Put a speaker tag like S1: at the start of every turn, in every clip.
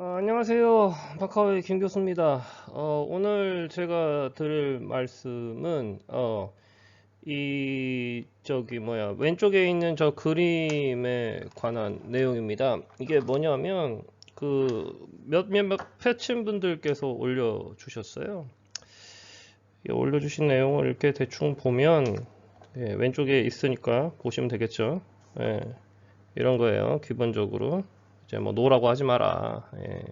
S1: 아, 안녕하세요. 박하의 김 교수입니다. 어, 오늘 제가 드릴 말씀은, 어, 이, 저기, 뭐야, 왼쪽에 있는 저 그림에 관한 내용입니다. 이게 뭐냐면, 그, 몇몇 몇 패친 분들께서 올려주셨어요. 이 올려주신 내용을 이렇게 대충 보면, 예, 왼쪽에 있으니까 보시면 되겠죠. 예, 이런 거예요. 기본적으로. 이제 뭐 노라고 하지 마라. 예.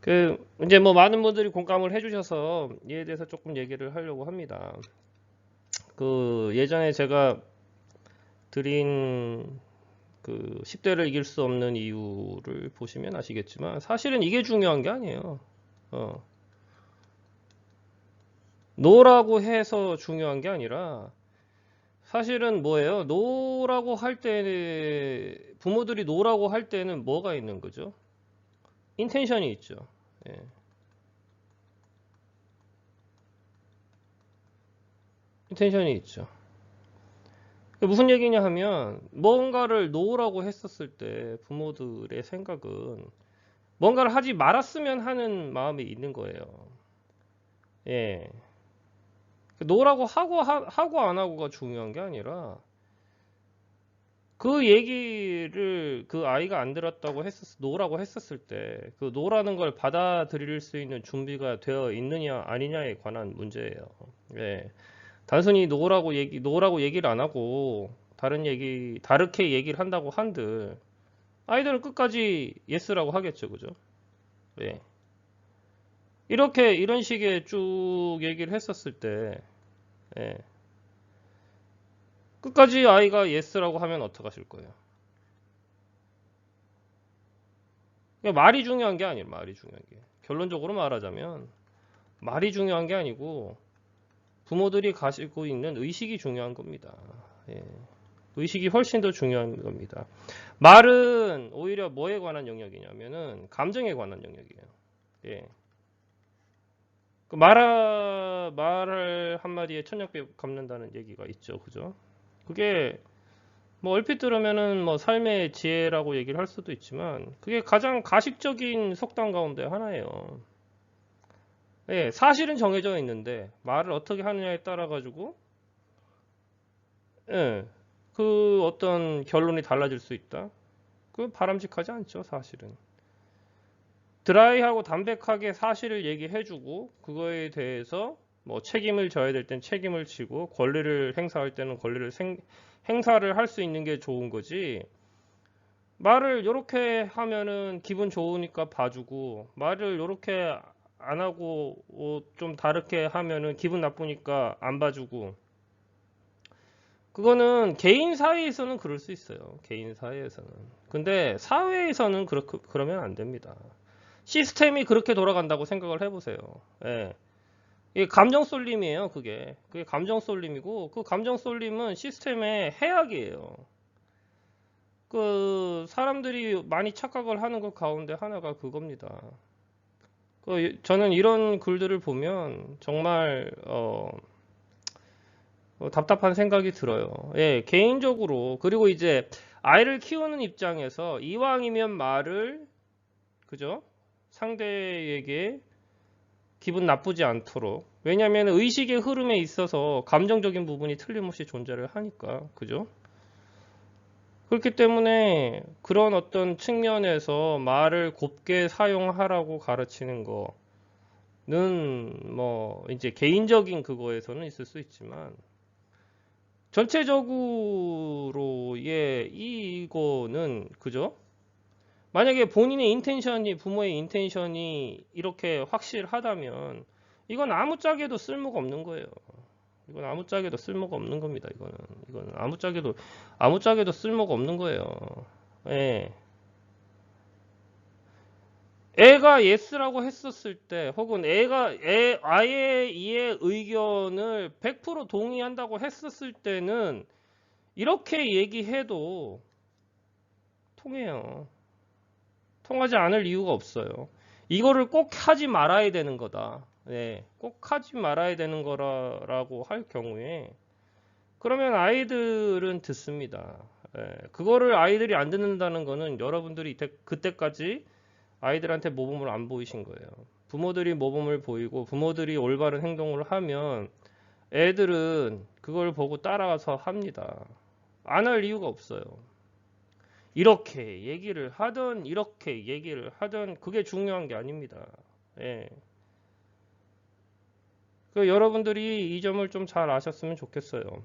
S1: 그 이제 뭐 많은 분들이 공감을 해주셔서 이에 대해서 조금 얘기를 하려고 합니다. 그 예전에 제가 드린 그 10대를 이길 수 없는 이유를 보시면 아시겠지만 사실은 이게 중요한 게 아니에요. 어. 노라고 해서 중요한 게 아니라 사실은 뭐예요? 노라고 할 때, 부모들이 노라고 할 때는 뭐가 있는 거죠? 인텐션이 있죠. 예. 인텐션이 있죠. 무슨 얘기냐 하면, 뭔가를 노라고 했었을 때 부모들의 생각은 뭔가를 하지 말았으면 하는 마음이 있는 거예요. 예. 노라고 하고 하, 하고 안 하고가 중요한 게 아니라 그 얘기를 그 아이가 안 들었다고 했었 노라고 했었을 때 그 노라는 걸 받아들일 수 있는 준비가 되어 있느냐 아니냐에 관한 문제예요. 예. 단순히 노라고 얘기 노라고 얘기를 안 하고 다른 얘기 다르게 얘기를 한다고 한들 아이들은 끝까지 예스라고 하겠죠, 그죠? 예. 이렇게 이런 식의 쭉 얘기를 했었을 때 예. 끝까지 아이가 예스라고 하면 어떡하실 거예요? 그러니까 말이 중요한 게 아니에요. 말이 중요한 게. 결론적으로 말하자면 말이 중요한 게 아니고 부모들이 가지고 있는 의식이 중요한 겁니다. 예. 의식이 훨씬 더 중요한 겁니다. 말은 오히려 뭐에 관한 영역이냐면은 감정에 관한 영역이에요. 예. 그 말아, 말을 한마디에 천냥배 갚는다는 얘기가 있죠. 그죠? 그게 뭐 얼핏 들으면은 뭐 삶의 지혜라고 얘기를 할 수도 있지만 그게 가장 가식적인 속담 가운데 하나예요. 예, 사실은 정해져 있는데 말을 어떻게 하느냐에 따라 가지고 예, 그 어떤 결론이 달라질 수 있다. 그 바람직하지 않죠, 사실은. 드라이하고 담백하게 사실을 얘기해주고 그거에 대해서 뭐 책임을 져야 될 땐 책임을 지고 권리를 행사할 때는 권리를 생, 행사를 할 수 있는 게 좋은 거지. 말을 이렇게 하면은 기분 좋으니까 봐주고 말을 이렇게 안 하고 어, 좀 다르게 하면은 기분 나쁘니까 안 봐주고 그거는 개인 사이에서는 그럴 수 있어요. 개인 사이에서는. 근데 사회에서는 그렇, 그러면 안 됩니다. 시스템이 그렇게 돌아간다고 생각을 해보세요. 예. 이게 감정 쏠림이에요, 그게. 그게 감정 쏠림이고, 그 감정 쏠림은 시스템의 해악이에요. 그, 사람들이 많이 착각을 하는 것 가운데 하나가 그겁니다. 그, 저는 이런 글들을 보면 정말, 어, 어, 답답한 생각이 들어요. 예, 개인적으로. 그리고 이제 아이를 키우는 입장에서 이왕이면 말을, 그죠? 상대에게 기분 나쁘지 않도록 왜냐하면 의식의 흐름에 있어서 감정적인 부분이 틀림없이 존재를 하니까 그죠? 그렇기 때문에 그런 어떤 측면에서 말을 곱게 사용하라고 가르치는 거는 뭐 이제 개인적인 그거에서는 있을 수 있지만 전체적으로 예 이거는 그죠? 만약에 본인의 인텐션이 부모의 인텐션이 이렇게 확실하다면 이건 아무짝에도 쓸모가 없는 거예요. 이건 아무짝에도 쓸모가 없는 겁니다. 이거는 이거는 아무짝에도 아무짝에도 쓸모가 없는 거예요. 예. 애가 예스라고 했었을 때 혹은 애가 애 아예 이의 의견을 100% 동의한다고 했었을 때는 이렇게 얘기해도 통해요. 통하지 않을 이유가 없어요. 이거를 꼭 하지 말아야 되는 거다. 네, 꼭 하지 말아야 되는 거라고 할 경우에 그러면 아이들은 듣습니다. 네, 그거를 아이들이 안 듣는다는 거는 여러분들이 그때까지 아이들한테 모범을 안 보이신 거예요. 부모들이 모범을 보이고 부모들이 올바른 행동을 하면 애들은 그걸 보고 따라가서 합니다. 안 할 이유가 없어요. 이렇게 얘기를 하든 이렇게 얘기를 하든 그게 중요한 게 아닙니다. 예. 그 여러분들이 이 점을 좀 잘 아셨으면 좋겠어요.